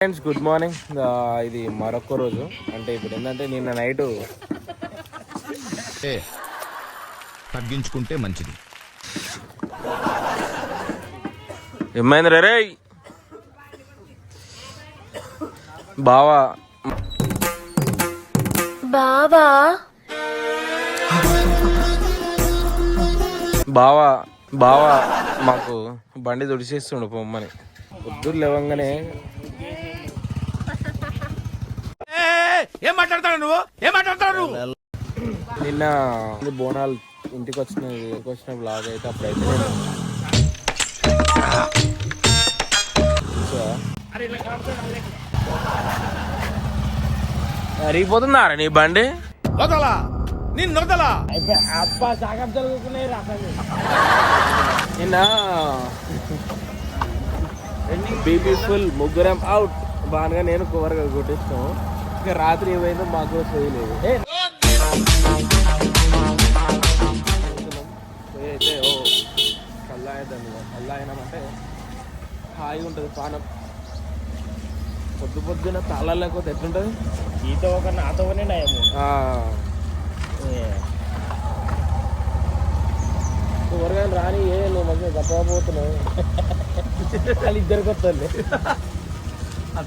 Friends good morning ఇది మరొక రోజు. అంటే ఇప్పుడు ఏంటంటే నిన్న నైట్ తగ్గించుకుంటే మంచిది. ఏమైంది రే రేయ్? బావా. బావా? బావా బావా మాకు బండి తుడిచేస్తుండు పొమ్మని. పొద్దురు లేవంగానే ఏం మాట్లాడతాడు నువ్వు? ఏం మాట్లాడతాడు నువ్వు? నిన్న బోనాలు ఇంటికి వచ్చిన ఇంటికి వచ్చిన బ్లాగ్ అయితే అప్పుడైతే నేను? అరిగిపోతుందా నీ బండి? వదలా నిన్ను వదలా నిన్న బీపీ ఫుల్ ముగ్గురం అవుట్ బాగా నేను కువర్ కొట్టిస్తాం ఇంకా రాత్రి ఏమైందో మాకు పోయి అయితే ఓ కల్లాయదండి కల్లాయనమంటే హాయిగా ఉంటుంది పానం. పొద్దు పొద్దున తాళాలు లేకపోతే ఎట్లుంటుంది? ఈత ఒక నాతోనే నయము కూరగాయలు రాని ఏ నువ్వు మంచిగా తప్పకపోతున్నావు వాళ్ళు ఇద్దరికి వస్తుంది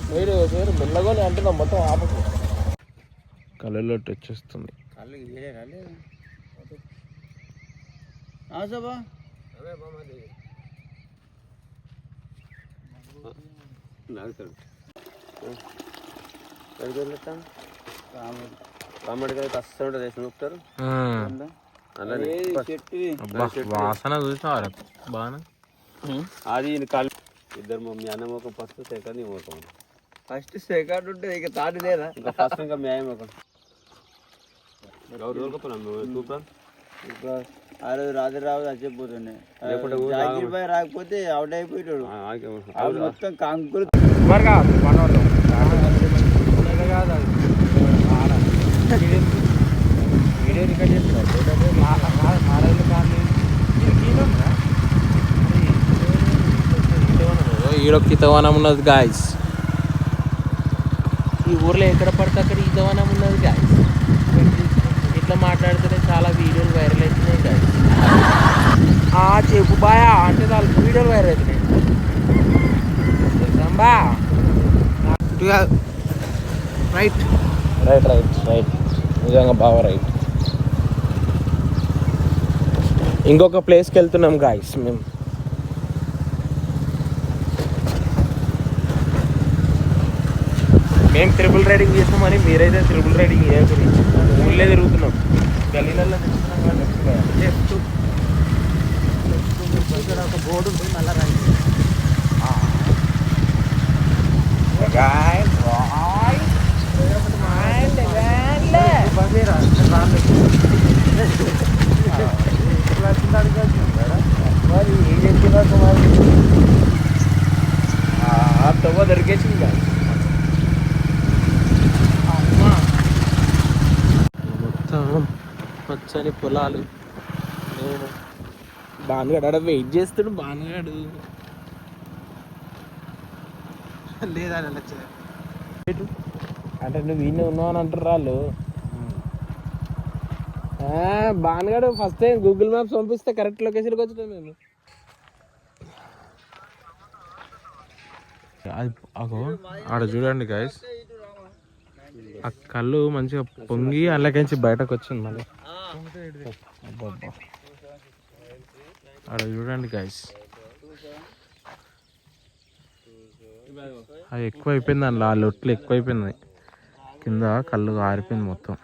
మీరు మీరు మెల్లగానే అంటున్నాం మొత్తం ఆపకు. కళ్ళలో వచ్చేస్తుంది అయితే అస్సలు ఉంటుంది చూపుతారు వాసన చూసినావారా బాగా అది కాలు ఇద్దరు మా మీ అన్న మొక్క ఫస్ట్ సెకండ్ ఈ మొక్క ఫస్ట్ సెకండ్ ఉంటుంది ఇక తాటి లేదా? ఇంకా ఫస్ట్ ఇంకా మ్యాయం మొక్క ఎవరు దొరకపోయినా ఆ రోజు రాజరావు చచ్చిపోతుండే జాకీర్ బాయ్ రాకపోతే అవుట్ అయిపోయాడు మొత్తం కంకులు వీడియో రికార్డ్ ఈడొక ఈతవనం ఉన్నది గాయస్ ఈ ఊర్లో ఎక్కడ పడితే అక్కడ ఈతవనం ఉన్నది గాయస్ ఇట్లా మాట్లాడితేనే చాలా వీడియోలు వైరల్ అవుతున్నాయి గాయస్ ఆ చెప్పు బాయా అంటే నాలుగు వీడియోలు వైరల్ అవుతున్నాయి. బా. రైట్ రైట్ రైట్ రైట్ నిజంగా బాగా రైట్ ఇంకొక ప్లేస్కి వెళ్తున్నాం గాయస్ మేము మేము త్రిబుల్ రైడింగ్ చేస్తామని మీరైతే త్రిబుల్ రైడింగ్ చేయకూడదు ఊళ్ళే తిరుగుతున్నాం. గల్లీలలో తిరుగుతున్నాం కానీ లెఫ్ట్ ఇక్కడ ఒక బోర్డు ఉంది మళ్ళా రైట్ Guys, right. మరి ఏం దొరికేసింది. కాదు మొత్తం పచ్చని పొలాలు. నేను బానుగాడు ఆడ వెయిట్ చేస్తాడు బానుగాడు లేదా అంటే నువ్వు ఈయన ఉన్నావు అని అంటారు వాళ్ళు. బానుగాడు ఫస్ట్ టైం గూగుల్ మ్యాప్స్ పంపిస్తే కరెక్ట్ లొకేషన్కి వచ్చాం మేము. అది ఆడ చూడండి గాయస్ ఆ కళ్ళు మంచిగా పొంగి అందులోకించి బయటకు వచ్చింది మళ్ళీ. అక్కడ చూడండి గాయస్ అది ఎక్కువ అయిపోయింది అందులో ఆ లొట్లు ఎక్కువ అయిపోయింది కింద కళ్ళు ఆరిపోయింది మొత్తం.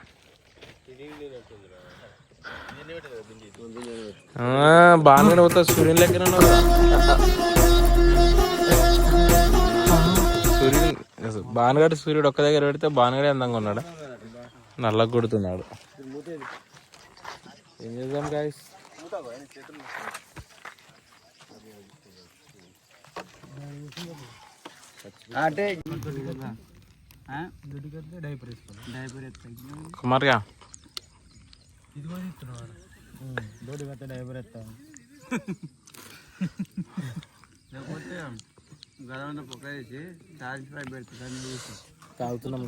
బాగానే పోతా సూర్యుని లెక్కన సూర్యుని కదా. సూర్యుడు బానగాడు సూర్యుడు ఒక్క దగ్గర పెడితే బానగాడే అందంగా ఉన్నాడు? నల్ల కొడుతున్నాడు. ఏం చేద్దాం గాయస్ అంటే డైపర్ వేసుకోవాలి డైపర్ ఎత్తాను కుమార్గా ఇది కూడా ఇస్తున్నాడు దోడి కట్ట డైపర్ ఎత్తాను లేకపోతే గదంతా పొక్క వేసి సాల్ట్ ఫ్రై పెడుతుంది అన్ని వేసి తాగుతున్నాం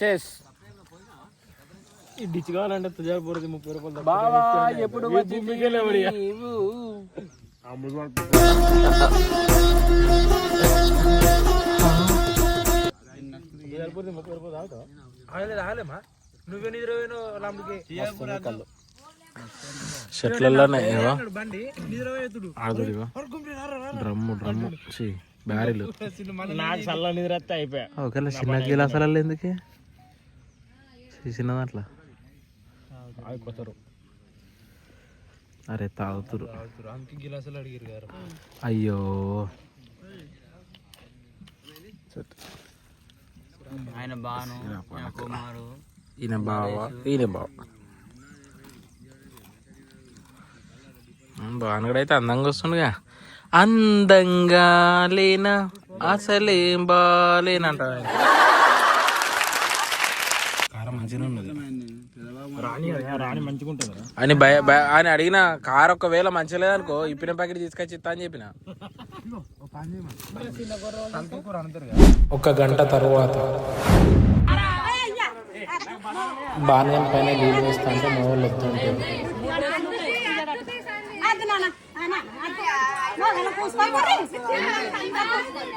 చెస్ ఈ డిచ్ కావాలంటే తుజాపూర్ది ముప్పై రూపాయలు బావా ఎప్పుడు ముప్పై రూపాయలు తాగుతావా? నువ్వే నిద్రపోయిన లాంబుకి చెట్లలోనే ఏవో బండి నిద్రపోయేతుడు ఆడుతుడిగో డ్రమ్ము డ్రమ్ము ఛీ, బ్యారెలు నాకు చల్ల నిద్ర వస్తే అయిపోయా ఒకవేళ చిన్న గిలాసాలలో ఎందుకే ఛీ, చిన్న దాంట్లో అయిపోతారు అరే తాగుతురు అంకి గిలాసులు అడిగారు గారు అయ్యో ఆయన బాను కుమారు ఈయన బావ ఈయన బావ బానగడైతే అందంగా వస్తుండగా అందంగా లేనా అసలేం బాలేనంట. కారం మంచిగా ఉన్నది అని భయ భయ- ఆయన అడిగిన కార్ ఒకవేళ మంచిగా లేదనుకో ఇప్పిన ప్యాకెట్ తీసుకొచ్చి ఇస్తా అని చెప్పిన. ఒక గంట తరువాత. బాణం పైన నీళ్ళు వేస్తా అంటే మా వాళ్ళు వస్తుంటారు అది నాన్న నాన్న అది. నువ్వు అలా కూర్చోవాలి.